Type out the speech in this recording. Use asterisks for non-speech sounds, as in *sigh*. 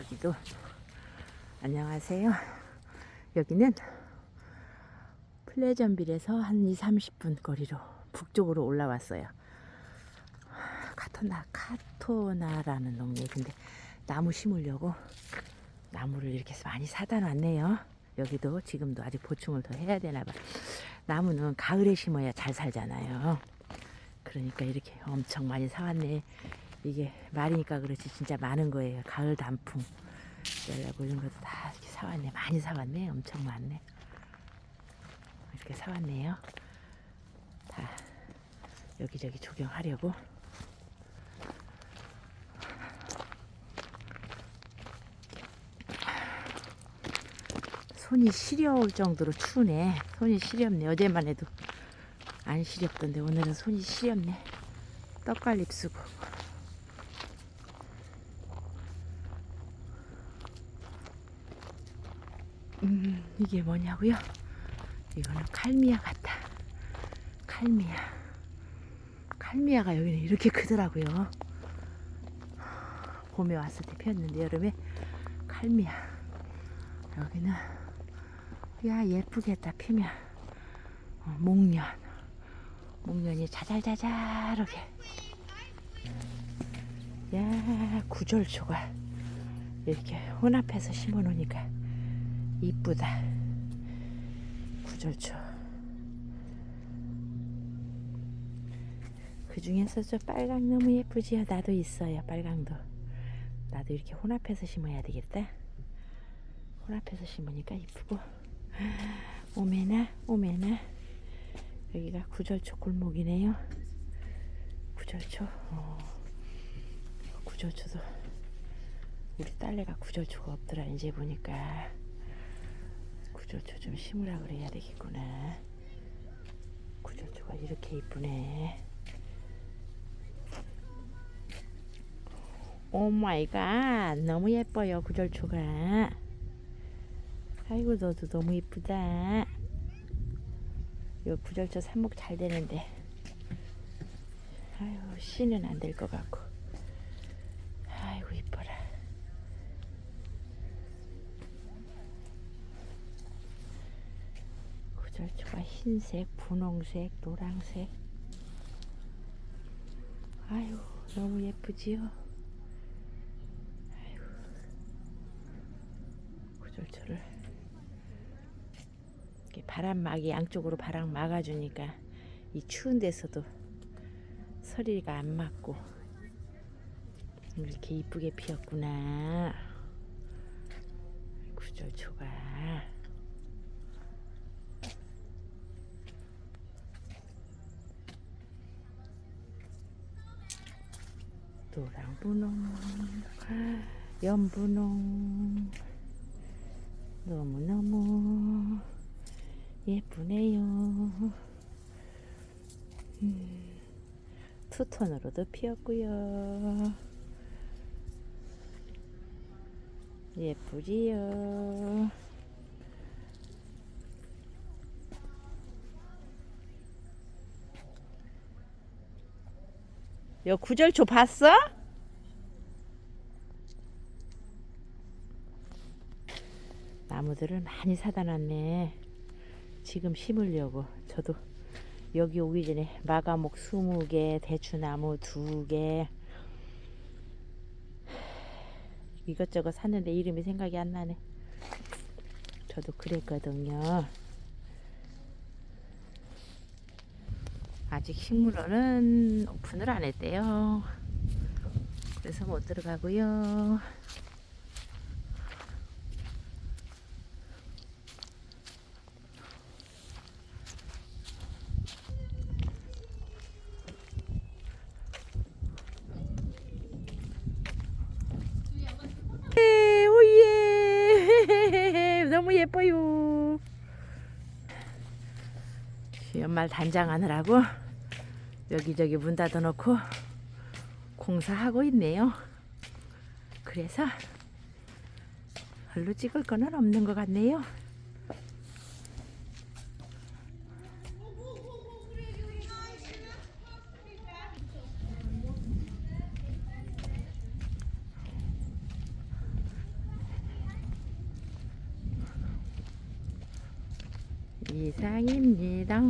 여기도 안녕하세요. 여기는 플레전빌에서 한 2, 30분 거리로 북쪽으로 올라왔어요. 카토나 카토나라는 동네 근데 나무 심으려고 나무를 이렇게 많이 사다 놨네요. 여기도 지금도 아직 보충을 더 해야 되나 봐. 나무는 가을에 심어야 잘 살잖아요. 그러니까 이렇게 엄청 많이 사왔네. 이게 말이니까 그렇지 진짜 많은 거예요. 가을 단풍. 열라고 이런 것도 다 이렇게 사왔네. 많이 사왔네. 엄청 많네. 이렇게 사왔네요. 다 여기저기 조경하려고. 손이 시려울 정도로 추우네. 손이 시렵네. 어제만 해도 안 시렵던데 오늘은 손이 시렵네. 떡갈립 쓰고. 음, 이게 뭐냐고요? 이거는 칼미야 같다. 칼미야. 칼미야가 여기는 이렇게 크더라고요. 봄에 왔을 때 피었는데 여름에 칼미야. 여기는 야 예쁘겠다 피면 어, 목련 목련이 자잘자잘하게 야 구절초가 이렇게 혼합해서 심어 놓으니까 이쁘다. 구절초. 그 중에서 저 빨강 너무 예쁘지요 나도 있어요 빨강도. 나도 이렇게 혼합해서 심어야 되겠다. 혼합해서 심으니까 이쁘고. 오메나 오메나. 여기가 구절초 골목이네요. 구절초. 어, 구절초도 우리 딸내가 구절초가 없더라 이제 보니까 구절초 좀 심으라 그래야 되겠구나 구절초가 이렇게 이쁘네 오 마이 갓 너무 예뻐요 구절초가 아이고 너도 너무 이쁘다. 요 구절초 삽목 잘 되는데. 아유 씨는 안 될 것 같고 이뻐라. 구 절초가 흰색, 분홍색, 노랑색. 아유 너무 예쁘지요. 아이고 구절초를 이렇게 바람막이 양쪽으로 바람 막아주니까 이 추운 데서도 서리가 안 맞고 이렇게 이쁘게 피었구나 구절초가 노랑분홍 연분홍 너무너무 예쁘네요. 음, 투톤으로도 피었고요. 예쁘지요. 여 구절초 봤어? 나무들을 많이 사다 놨네. 지금 심으려고 저도 여기 오기 전에 마가목 20개, 대추나무 2개 이것저것 샀는데 이름이 생각이 안 나네. 저도 그랬거든요. 아직 식물원은 오픈을 안 했대요. 그래서 못 들어가고요. 예, 오예 *laughs* 너무 예뻐요 연말 단장하느라고 여기저기 문 닫아놓고 공사하고 있네요. 그래서 별로 찍을 거는 없는 것 같네요. 이상입니다.